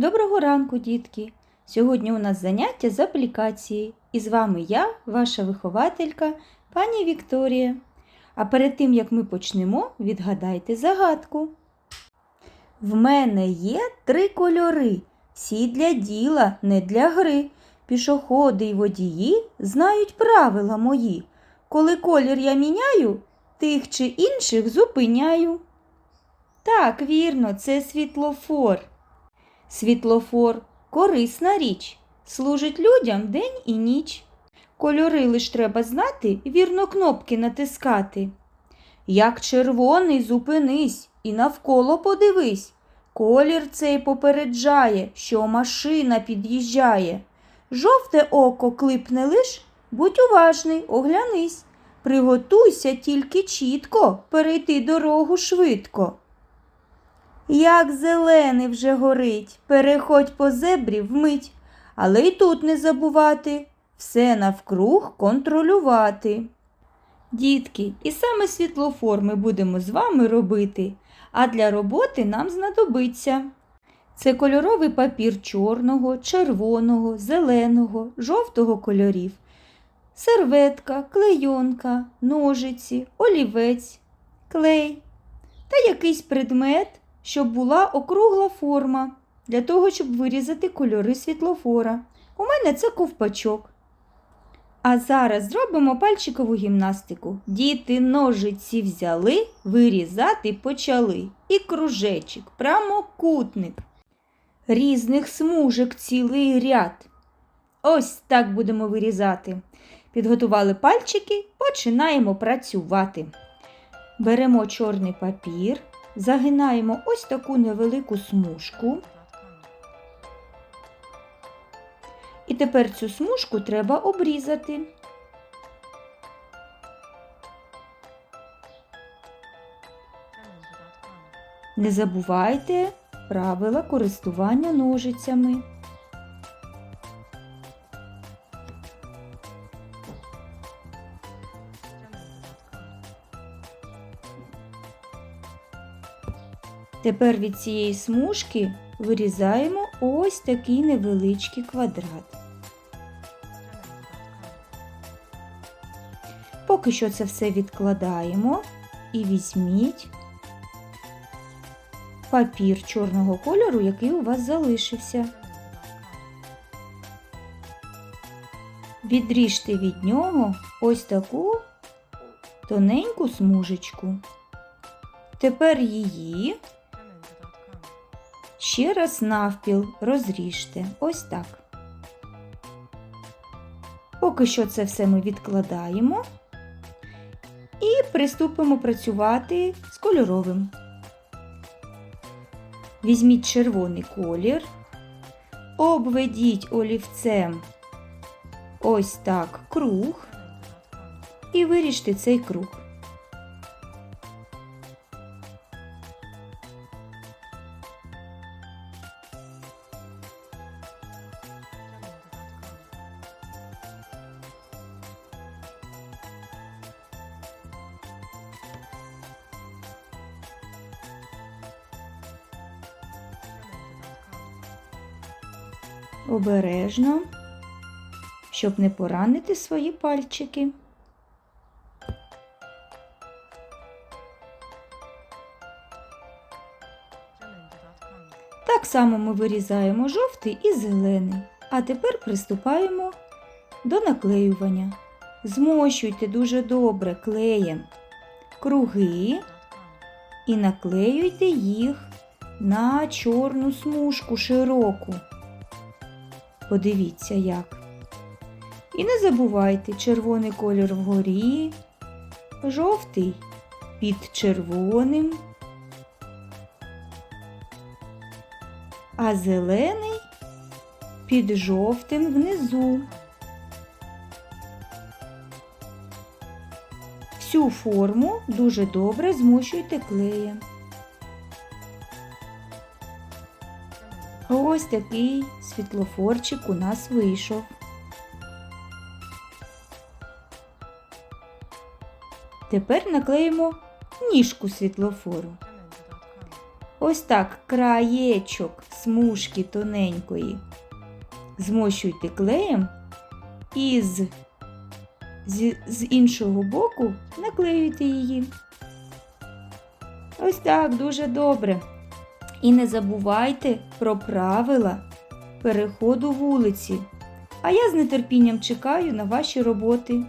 Доброго ранку, дітки! Сьогодні у нас заняття з аплікації. І з вами я, ваша вихователька, пані Вікторія. А перед тим, як ми почнемо, відгадайте загадку. В мене є три кольори, всі для діла, не для гри. Пішоходи й водії знають правила мої. Коли колір я міняю, тих чи інших зупиняю. Так, вірно, це світлофор. Світлофор корисна річ, служить людям день і ніч. Кольори лиш треба знати, вірно кнопки натискати. Як червоний зупинись і навколо подивись. Колір цей попереджає, що машина під'їжджає. Жовте око клипне лиш, будь уважний, оглянись. Приготуйся тільки чітко перейти дорогу швидко. Як зелений вже горить, переходь по зебрі вмить, але й тут не забувати все навкруг контролювати. Дітки, і саме світлофор ми будемо з вами робити, а для роботи нам знадобиться. Це кольоровий папір чорного, червоного, зеленого, жовтого кольорів, серветка, клейонка, ножиці, олівець, клей та якийсь предмет, щоб була округла форма для того, щоб вирізати кольори світлофора. У мене це ковпачок. А зараз зробимо пальчикову гімнастику. Діти ножиці взяли, вирізати почали. І кружечок, прямокутник. Різних смужок цілий ряд. Ось так будемо вирізати. Підготували пальчики, починаємо працювати. Беремо чорний папір, загинаємо ось таку невелику смужку. І тепер цю смужку треба обрізати. Не забувайте правила користування ножицями. Тепер від цієї смужки вирізаємо ось такий невеличкий квадрат. Поки що це все відкладаємо і візьміть папір чорного кольору, який у вас залишився. Відріжте від нього ось таку тоненьку смужечку. Тепер її ще раз навпіл розріжте. Ось так. Поки що це все ми відкладаємо і приступимо працювати з кольоровим. Візьміть червоний колір, обведіть олівцем ось так круг і виріжте цей круг. Обережно, щоб не поранити свої пальчики. Так само ми вирізаємо жовтий і зелений. А тепер приступаємо до наклеювання. Змощуйте дуже добре клеєм круги і наклеюйте їх на чорну смужку широку. Подивіться як. І не забувайте червоний колір вгорі, жовтий під червоним, а зелений під жовтим внизу. Всю форму дуже добре змощуйте клеєм. Ось такий світлофорчик у нас вийшов. Тепер наклеїмо ніжку світлофору. ось так краєчок смужки тоненької. Змощуйте клеєм і з, з, з іншого боку наклеюйте її. Ось так, дуже добре. І не забувайте про правила переходу вулиці. А я з нетерпінням чекаю на ваші роботи.